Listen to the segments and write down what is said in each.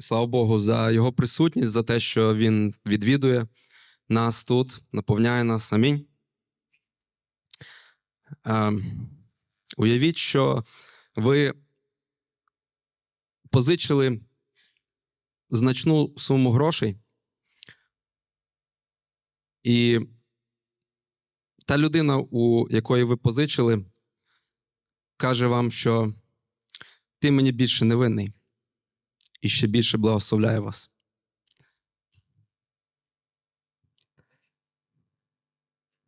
Слава Богу, за його присутність, за те, що він відвідує нас тут, наповняє нас. Амінь. Е, уявіть, що ви позичили значну суму грошей, і та людина, у якої ви позичили, каже вам, що ти мені більше не винний і ще більше благословляє вас.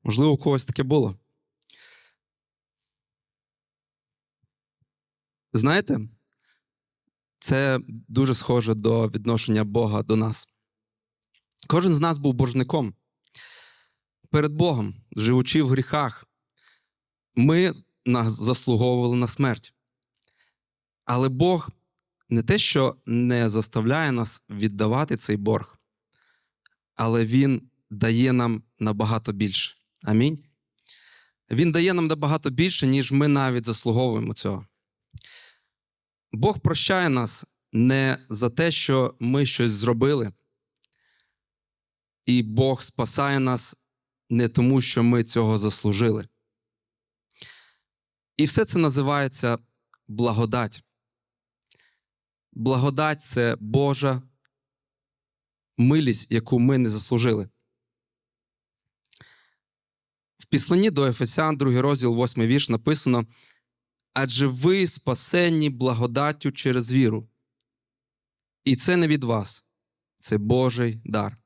Можливо, у когось таке було. Знаєте, це дуже схоже до відношення Бога до нас. Кожен з нас був боржником перед Богом, живучи в гріхах. Ми заслуговували на смерть. Але Бог не те, що не заставляє нас віддавати цей борг, але Він дає нам набагато більше. Амінь. Він дає нам набагато більше, ніж ми навіть заслуговуємо цього. Бог прощає нас не за те, що ми щось зробили, і Бог спасає нас не тому, що ми цього заслужили. І все це називається благодать. Благодать це Божа милість, яку ми не заслужили. В післанні до Ефесян, 2 розділ, 8 вірш, написано: адже ви спасенні благодаттю через віру. І це не від вас, це Божий дар.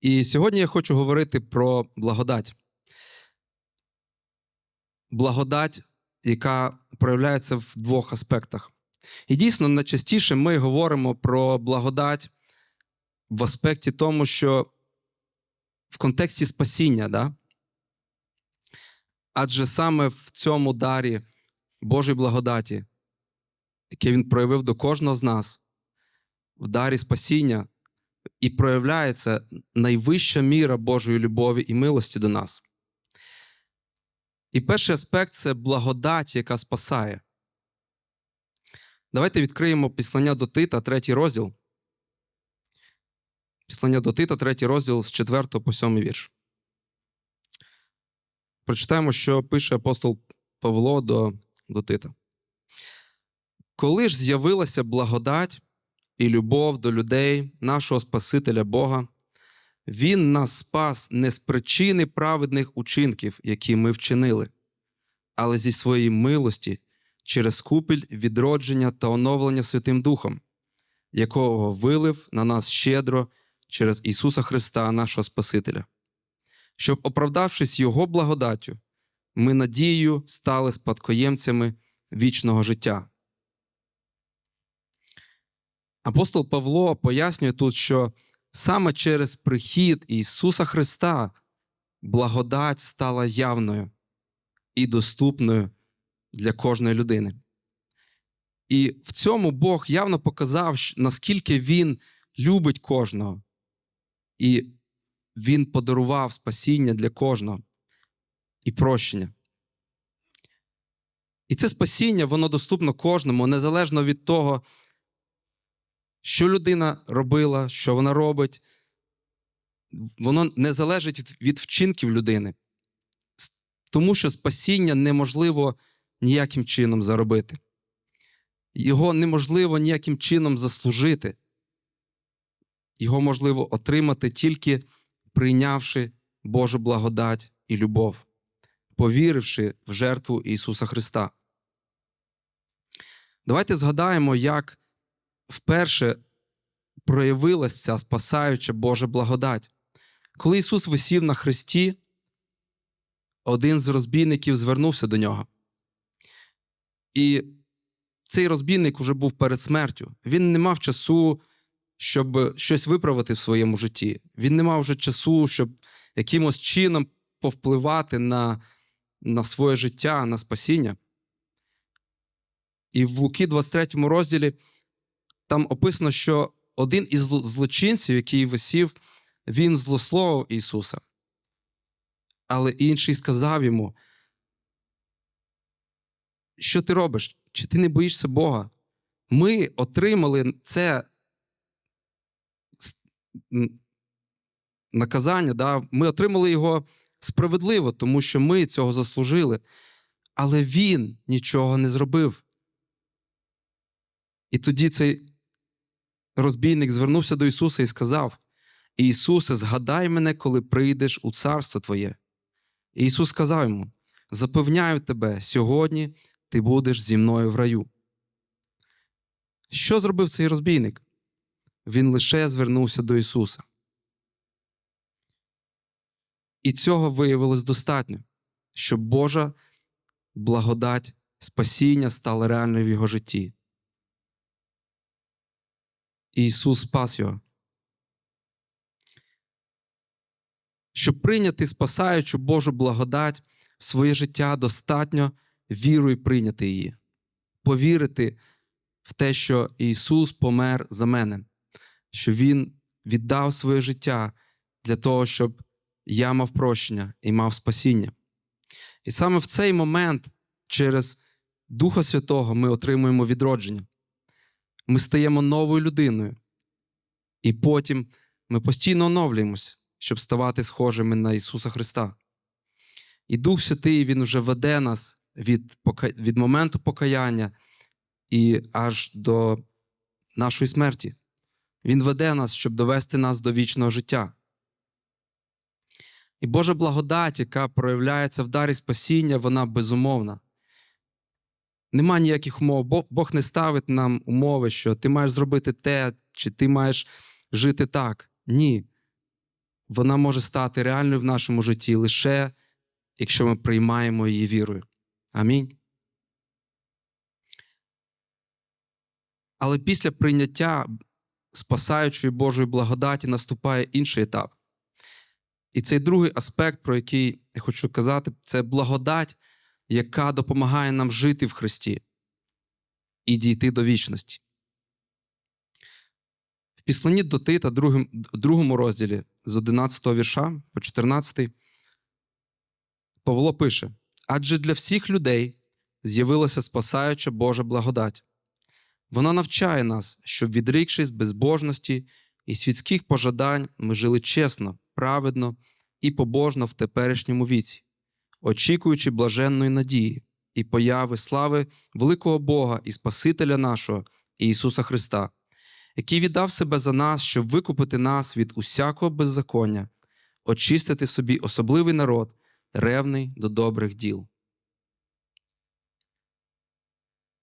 І сьогодні я хочу говорити про благодать. Благодать, яка проявляється в двох аспектах. І дійсно, найчастіше ми говоримо про благодать в аспекті тому, що в контексті спасіння, да? адже саме в цьому дарі Божої благодаті, яке Він проявив до кожного з нас, в дарі спасіння, і проявляється найвища міра Божої любові і милості до нас. І перший аспект це благодать, яка спасає. Давайте відкриємо післання до Тита, третій розділ. Післання до Тита, третій розділ з 4 по 7 вірш. Прочитаємо, що пише апостол Павло до, до Тита. Коли ж з'явилася благодать і любов до людей, нашого Спасителя Бога, Він нас спас не з причини праведних учинків, які ми вчинили, але зі своєї милості через купіль відродження та оновлення Святим Духом, якого вилив на нас щедро через Ісуса Христа, нашого Спасителя, щоб, оправдавшись Його благодаттю, ми надією стали спадкоємцями вічного життя. Апостол Павло пояснює тут, що саме через прихід Ісуса Христа благодать стала явною і доступною для кожної людини. І в цьому Бог явно показав, наскільки Він любить кожного, і Він подарував спасіння для кожного і прощення. І це спасіння, воно доступно кожному, незалежно від того, що людина робила, що вона робить. Воно не залежить від вчинків людини, тому що спасіння неможливо ніяким чином заробити. Його неможливо ніяким чином заслужити. Його можливо отримати тільки прийнявши Божу благодать і любов, повіривши в жертву Ісуса Христа. Давайте згадаємо, як вперше проявилася спасаюча Божа благодать. Коли Ісус висів на хресті, один з розбійників звернувся до нього. І цей розбійник уже був перед смертю. Він не мав часу, щоб щось виправити в своєму житті. Він не мав вже часу, щоб якимось чином повпливати на, на своє життя, на спасіння. І в Луки, 23 розділі, там описано, що один із злочинців, який висів, він злословив Ісуса. Але інший сказав йому: Що ти робиш? Чи ти не боїшся Бога? Ми отримали це наказання, да? ми отримали його справедливо, тому що ми цього заслужили. Але він нічого не зробив. І тоді цей розбійник звернувся до Ісуса і сказав: Ісусе, згадай мене, коли прийдеш у царство Твоє. І Ісус сказав йому: Запевняю тебе, сьогодні ти будеш зі мною в раю. Що зробив цей розбійник? Він лише звернувся до Ісуса. І цього виявилось достатньо, щоб Божа благодать, спасіння стала реальною в його житті. Ісус спас його. Щоб прийняти спасаючу Божу благодать в своє життя, достатньо вірою прийняти її, повірити в те, що Ісус помер за мене, що Він віддав своє життя для того, щоб я мав прощення і мав спасіння. І саме в цей момент, через Духа Святого, ми отримуємо відродження. Ми стаємо новою людиною. І потім ми постійно оновлюємося, щоб ставати схожими на Ісуса Христа. І Дух Святий Він вже веде нас від, від моменту покаяння і аж до нашої смерті. Він веде нас, щоб довести нас до вічного життя. І Божа благодать, яка проявляється в дарі спасіння, вона безумовна. Нема ніяких умов. Бог не ставить нам умови, що ти маєш зробити те, чи ти маєш жити так. Ні. Вона може стати реальною в нашому житті лише якщо ми приймаємо її вірою. Амінь. Але після прийняття спасаючої Божої благодаті наступає інший етап. І цей другий аспект, про який я хочу казати, це благодать, яка допомагає нам жити в Христі і дійти до вічності. В післанні до Тита, другому розділі з 11 вірша по 14, Павло пише: адже для всіх людей з'явилася спасаюча Божа благодать. Вона навчає нас, щоб, відрікшись безбожності і світських пожадань, ми жили чесно, праведно і побожно в теперішньому віці, очікуючи блаженної надії і появи слави великого Бога і Спасителя нашого Ісуса Христа, який віддав себе за нас, щоб викупити нас від усякого беззаконня, очистити собі особливий народ, ревний до добрих діл.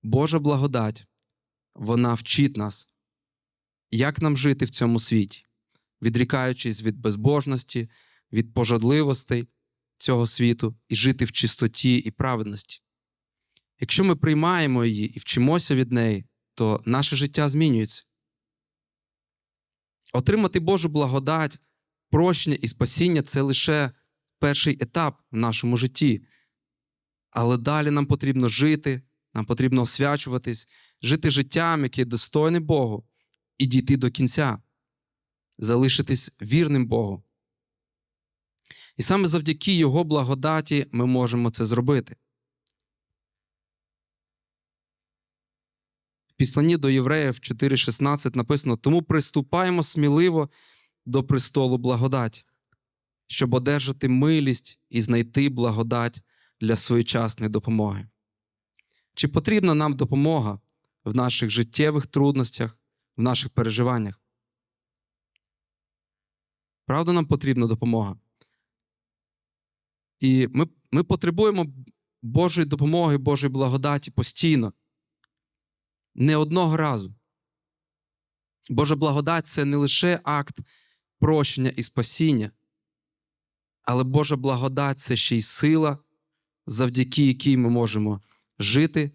Божа благодать, вона вчить нас, як нам жити в цьому світі, відрікаючись від безбожності, від пожадливостей цього світу і жити в чистоті і праведності. Якщо ми приймаємо її і вчимося від неї, то наше життя змінюється. Отримати Божу благодать, прощення і спасіння це лише перший етап в нашому житті. Але далі нам потрібно жити, нам потрібно освячуватись, жити життям, яке достойне Богу, і дійти до кінця, залишитись вірним Богу. І саме завдяки Його благодаті ми можемо це зробити. В післанні до Євреїв 4,16 написано: тому приступаємо сміливо до престолу благодаті, щоб одержати милість і знайти благодать для своєчасної допомоги. Чи потрібна нам допомога в наших життєвих трудностях, в наших переживаннях? Правда, нам потрібна допомога? І ми ми потребуємо Божої допомоги, Божої благодаті постійно. Не одного разу. Божа благодать це не лише акт прощення і спасіння, але Божа благодать це ще й сила, завдяки якій ми можемо жити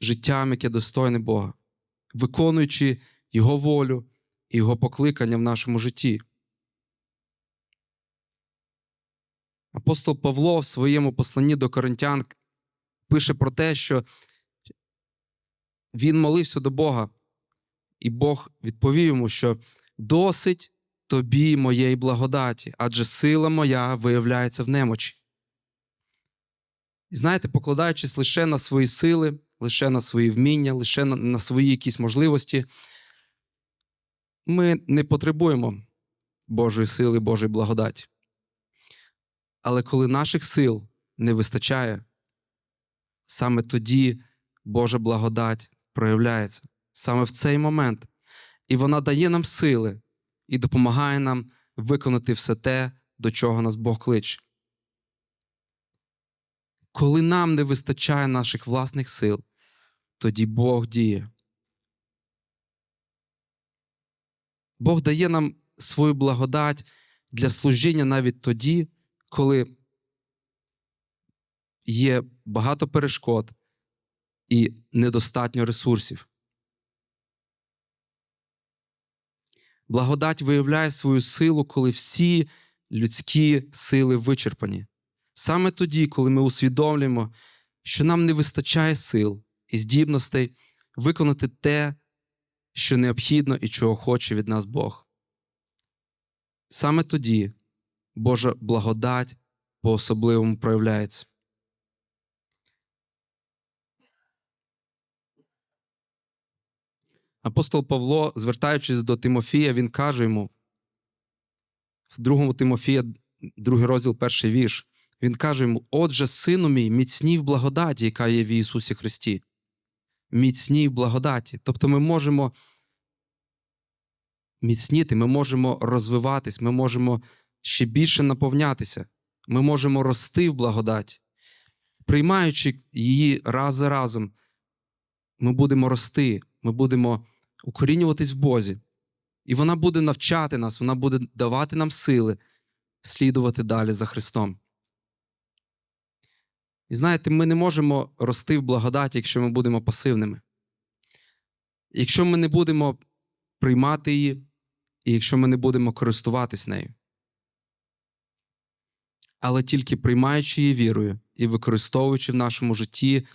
життям, яке достойне Бога, виконуючи Його волю і Його покликання в нашому житті. Апостол Павло в своєму посланні до коринтян пише про те, що він молився до Бога, і Бог відповів йому, що досить тобі моєї благодаті, адже сила моя виявляється в немочі. І знаєте, покладаючись лише на свої сили, лише на свої вміння, лише на, на свої якісь можливості. Ми не потребуємо Божої сили, Божої благодаті. Але коли наших сил не вистачає, саме тоді Божа благодать проявляється. Саме в цей момент. І вона дає нам сили і допомагає нам виконати все те, до чого нас Бог кличе. Коли нам не вистачає наших власних сил, тоді Бог діє. Бог дає нам свою благодать для служіння навіть тоді, коли є багато перешкод і недостатньо ресурсів. Благодать виявляє свою силу, коли всі людські сили вичерпані. Саме тоді, коли ми усвідомлюємо, що нам не вистачає сил і здібностей виконати те, що необхідно і чого хоче від нас Бог. Саме тоді Божа благодать по особливому проявляється. Апостол Павло, звертаючись до Тимофія, він каже йому в другому Тимофія, другий розділ, перший вірш. Він каже йому: Отже, сину мій, міцній в благодаті, яка є в Ісусі Христі. Міцній в благодаті. Тобто ми можемо міцніти, ми можемо розвиватись, ми можемо ще більше наповнятися, ми можемо рости в благодаті. Приймаючи її раз за разом, ми будемо рости, ми будемо укорінюватись в Бозі. І вона буде навчати нас, вона буде давати нам сили слідувати далі за Христом. І знаєте, ми не можемо рости в благодаті, якщо ми будемо пасивними. Якщо ми не будемо приймати її, і якщо ми не будемо користуватись нею. Але тільки приймаючи її вірою і використовуючи в нашому житті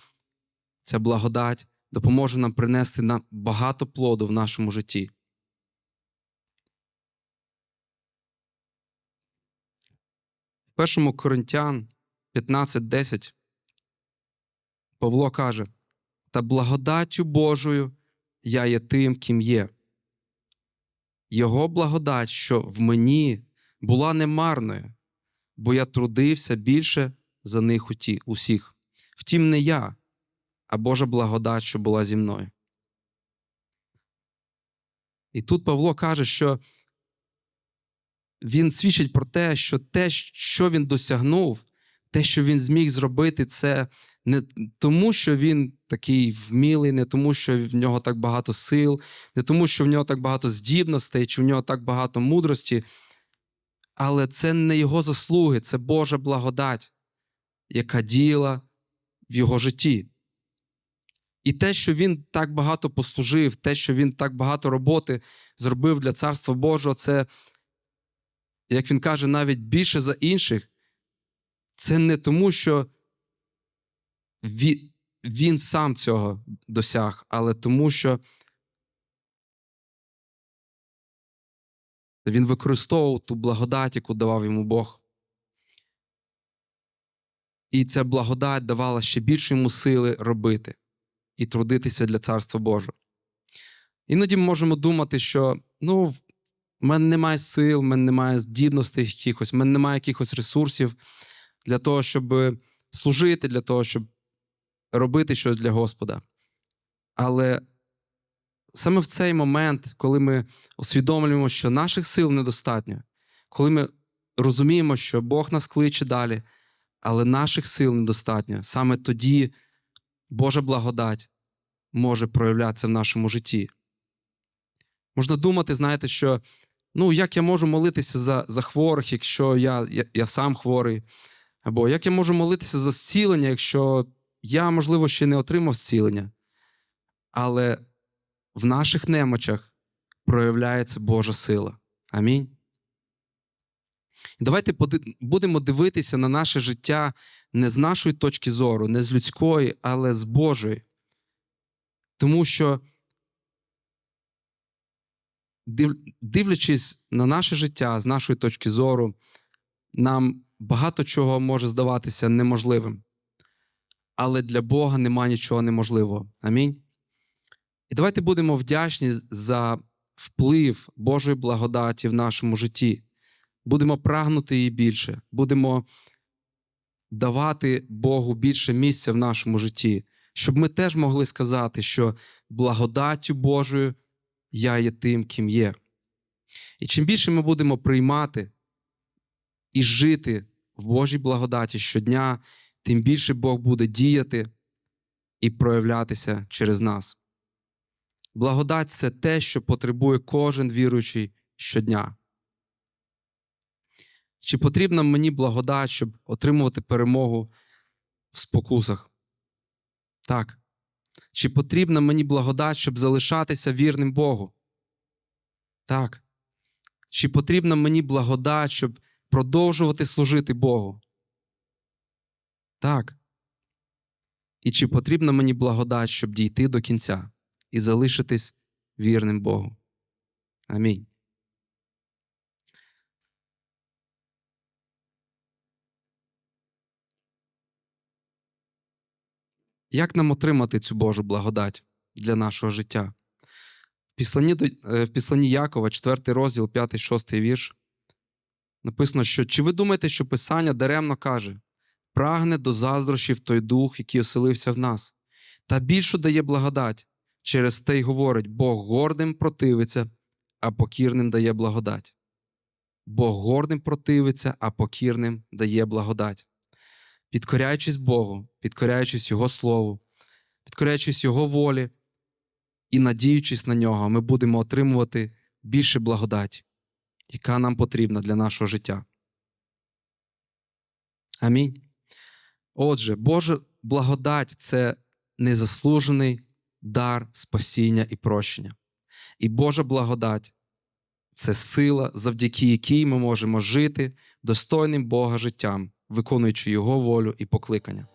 ця благодать, допоможе нам принести нам багато плоду в нашому житті. В першому Коринтян 15.10 Павло каже: Та благодаттю Божою я є тим, ким є. Його благодать, що в мені була немарною, бо я трудився більше за них усіх. Втім, не я, а Божа благодать, що була зі мною. І тут Павло каже, що він свідчить про те, що те, що він досягнув, те, що він зміг зробити, це не тому, що він такий вмілий, не тому, що в нього так багато сил, не тому, що в нього так багато здібностей, чи в нього так багато мудрості. Але це не його заслуги, це Божа благодать, яка діяла в його житті. І те, що він так багато послужив, те, що він так багато роботи зробив для Царства Божого, це, як він каже, навіть більше за інших. Це не тому, що він, сам цього досяг, але тому, що він використовував ту благодать, яку давав йому Бог. І ця благодать давала ще більше йому сили робити і трудитися для Царства Божого. Іноді ми можемо думати, що ну, в мене немає сил, в мене немає здібностей якихось, в мене немає якихось ресурсів для того, щоб служити, для того, щоб робити щось для Господа. Але саме в цей момент, коли ми усвідомлюємо, що наших сил недостатньо, коли ми розуміємо, що Бог нас кличе далі, але наших сил недостатньо, саме тоді Божа благодать може проявлятися в нашому житті. Можна думати, знаєте, що ну, як я можу молитися за за хворих, якщо я, я, я сам хворий, або як я можу молитися за зцілення, якщо я, можливо, ще не отримав зцілення. Але в наших немочах проявляється Божа сила. Амінь. Давайте будемо дивитися на наше життя не з нашої точки зору, не з людської, але з Божої. Тому що, дивлячись на наше життя з нашої точки зору, нам багато чого може здаватися неможливим. але для Бога нема нічого неможливого. Амінь. І давайте будемо вдячні за вплив Божої благодаті в нашому житті. Будемо прагнути її більше, будемо давати Богу більше місця в нашому житті, щоб ми теж могли сказати, що благодаттю Божою я є тим, ким є. І чим більше ми будемо приймати і жити в Божій благодаті щодня, тим більше Бог буде діяти і проявлятися через нас. Благодать це те, що потребує кожен віруючий щодня. Чи потрібна мені благодать, щоб отримувати перемогу в спокусах? Так. Чи потрібна мені благодать, щоб залишатися вірним Богу? Так. Чи потрібна мені благодать, щоб продовжувати служити Богу? Так. І чи потрібна мені благодать, щоб дійти до кінця і залишитись вірним Богу? Амінь. Як нам отримати цю Божу благодать для нашого життя? В післанні, е, в післанні Якова, 4 розділ, 5-6 вірш, написано, що чи ви думаєте, що Писання даремно каже: прагне до заздрощів той дух, який оселився в нас, та більшу дає благодать. Через те й говорить: Бог гордим противиться, а покірним дає благодать. Бог гордим противиться, а покірним дає благодать. Підкоряючись Богу, підкоряючись Його Слову, підкоряючись Його волі і надіючись на нього, ми будемо отримувати більше благодаті, яка нам потрібна для нашого життя. Амінь. Отже, Божа благодать це незаслужений дар спасіння і прощення. І Божа благодать це сила, завдяки якій ми можемо жити достойним Бога життям, виконуючи Його волю і покликання.